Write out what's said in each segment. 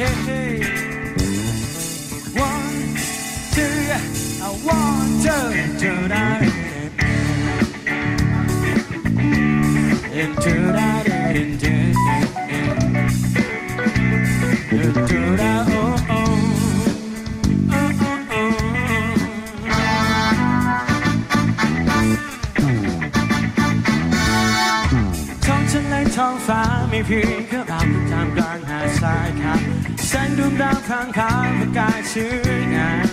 hey, hey. One, two, I want to tonight. Into that, into, into that, oh, oh. Oh, oh, oh. ท้องทะเลท้องฟ้ามีเพียงแค่เราท่ามกลาง หาดทรายครับแสงดวงดาวข้างขาวประกายสวยงาม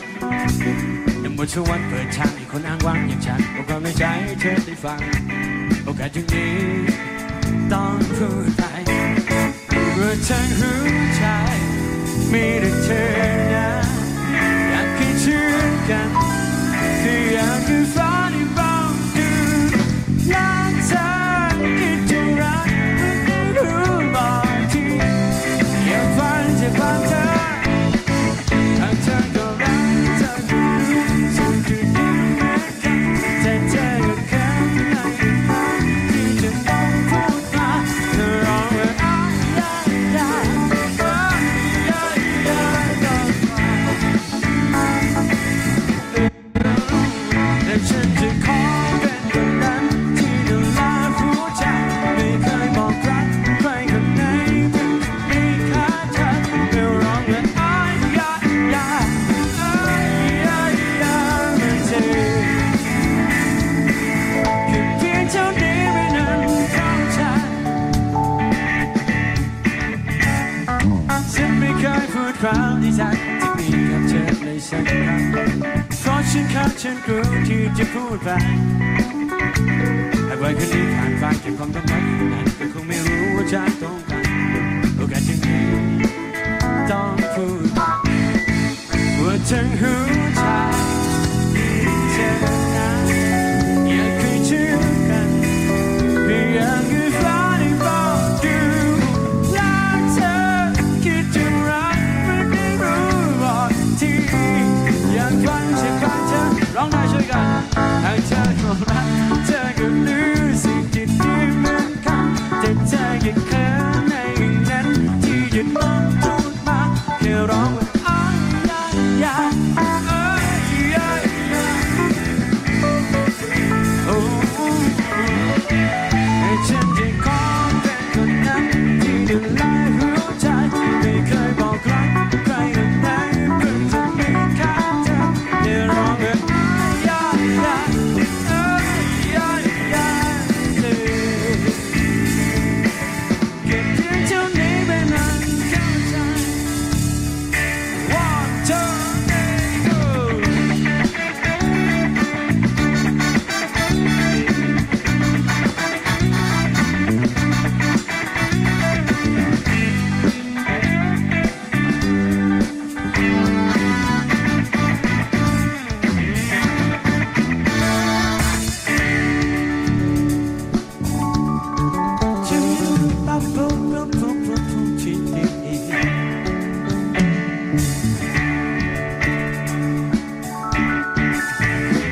ยังบนสวรรค์เปิดทางให้คนอ้างว่างอย่างฉันบอกความในใจให้เธอได้ฟัง โอกาสจึงนี้ต้องพูดไปเพื่อทั้งหั ไม่เคยพูดความที่ฉันที่มีกับเธอเลยสักครั้งเพราะฉันคับฉันกลัวที่จะพูดไปหากวันคืนนี้ผ่านไปจะคงต้องการอยู่นั้นก็คงไม่รู้ว่าฉันต้องการโอกาสจึงนี้ต้องพูดไปว่าทั้งหั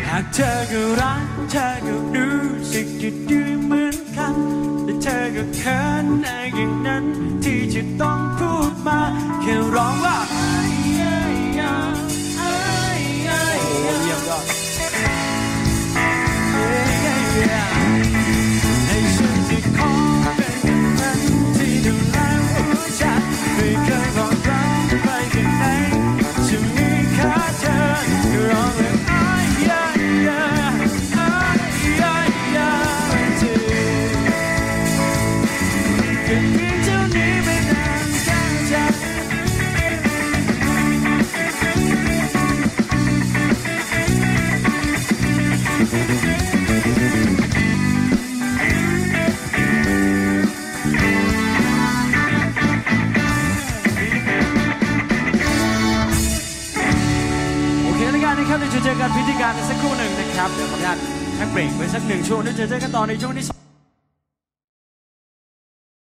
หากเธอก็รักเธอก็รู้สึกจะดีเหมือนกันแต่เธอก็เขินในอย่างนั้น ที่จะต้องพูดมาแค่ร้องว่า คแครับเดี๋ยวจะเจอกันพิธีการในสักครู่หนึ่งนะครับเดี๋ยวขออนุญาตพักเบรกไว้สักหนึ่งช่วงเดี๋ยวจะเจอกันต่อในช่วงที่สอง